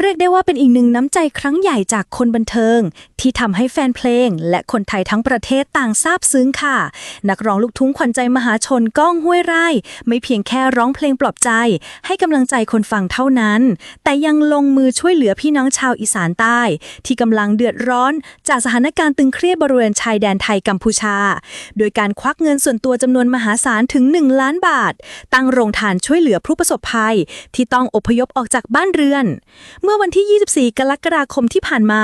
เรียกได้ว่าเป็นอีกหนึ่งน้ำใจครั้งใหญ่จากคนบันเทิง ที่ทำให้แฟนเพลง และคนไทยทั้งประเทศต่างซาบซึ้งค่ะ นักร้องลูกทุ่งขวัญใจมหาชนก้องห้วยไร่ ไม่เพียงแค่ร้องเพลงปลอบใจ ให้กำลังใจคนฟังเท่านั้น แต่ยังลงมือช่วยเหลือพี่น้องชาวอีสานใต้ ที่กำลังเดือดร้อน จากสถานการณ์ตึงเครียดบริเวณชายแดนไทยกัมพูชา โดยการควักเงินส่วนตัวจำนวนมหาศาลถึง 1 ล้านบาท ตั้งโรงทานช่วยเหลือผู้ประสบภัย ที่ต้องอพยพออกจากบ้านเรือนเมื่อวันที่ 24 กรกฎาคมที่ผ่านมา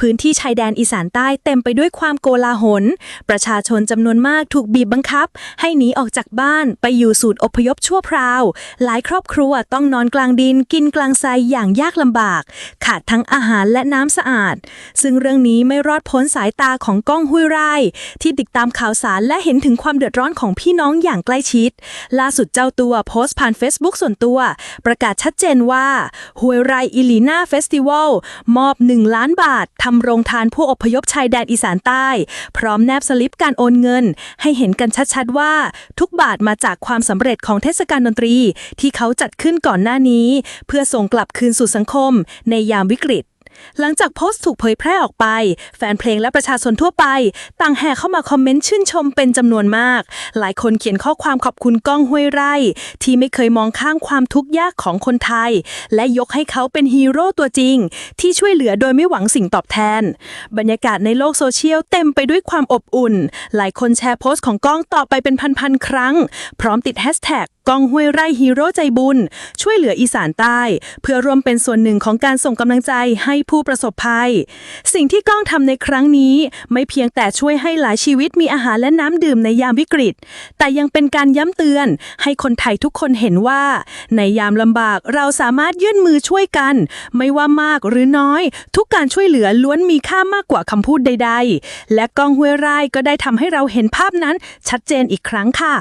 พื้นที่ชายแดนอีสานใต้เต็มไปด้วยความโกลาหล ประชาชนจำนวนมากถูกบีบบังคับ ให้หนีออกจากบ้านไปอยู่สูตรอพยพชั่วคราว หลายครอบครัวต้องนอนกลางดินกินกลางทรายอย่างยากลำบาก ขาดทั้งอาหารและน้ำสะอาด ซึ่งเรื่องนี้ไม่รอดพ้นสายตาของก้องห้วยไร่ ที่ติดตามข่าวสารและเห็นถึงความเดือดร้อนของพี่น้องอย่างใกล้ชิด ล่าสุดเจ้าตัวโพสต์ผ่าน Facebook ส่วนตัว ประกาศชัดเจนว่าห้วยไร่อิลีนาเฟสติวัลมอบ 1 ล้านบาททำโรงทานผู้อพยพชายแดนอีสานใต้ พร้อมแนบสลิปการโอนเงิน ให้เห็นกันชัดๆว่า ทุกบาทมาจากความสำเร็จของเทศกาลดนตรี ที่เขาจัดขึ้นก่อนหน้านี้ เพื่อส่งกลับคืนสู่สังคม ในยามวิกฤต หลังจากโพสต์ถูกเผยแพร่ออกไป แฟนเพลงและประชาชนทั่วไป ต่างแห่เข้ามาคอมเมนต์ชื่นชมเป็นจำนวนมาก หลายคนเขียนข้อความขอบคุณก้องห้วยไร่ ที่ไม่เคยมองข้างความทุกข์ยากของคนไทย และยกให้เขาเป็นฮีโร่ตัวจริง ที่ช่วยเหลือโดยไม่หวังสิ่งตอบแทน บรรยากาศในโลกโซเชียลเต็มไปด้วยความอบอุ่น หลายคนแชร์โพสต์ของก้องต่อไปเป็นพันๆครั้ง พร้อมติดแฮชแท็กกองห้วยไร่ฮีโร่ใจบุญ ช่วยเหลืออีสานใต้ เพื่อร่วมเป็นส่วนหนึ่งของการส่งกำลังใจให้ผู้ประสบภัย สิ่งที่กล้องทำในครั้งนี้ ไม่เพียงแต่ช่วยให้หลายชีวิตมีอาหารและน้ำดื่มในยามวิกฤต แต่ยังเป็นการย้ำเตือน ให้คนไทยทุกคนเห็นว่า ในยามลำบากเราสามารถยื่นมือช่วยกัน ไม่ว่ามากหรือน้อย ทุกการช่วยเหลือล้วนมีค่ามากกว่าคำพูดใด ๆ และกล้องห้วยไร่ก็ได้ทำให้เราเห็นภาพนั้นชัดเจนอีกครั้งค่ะ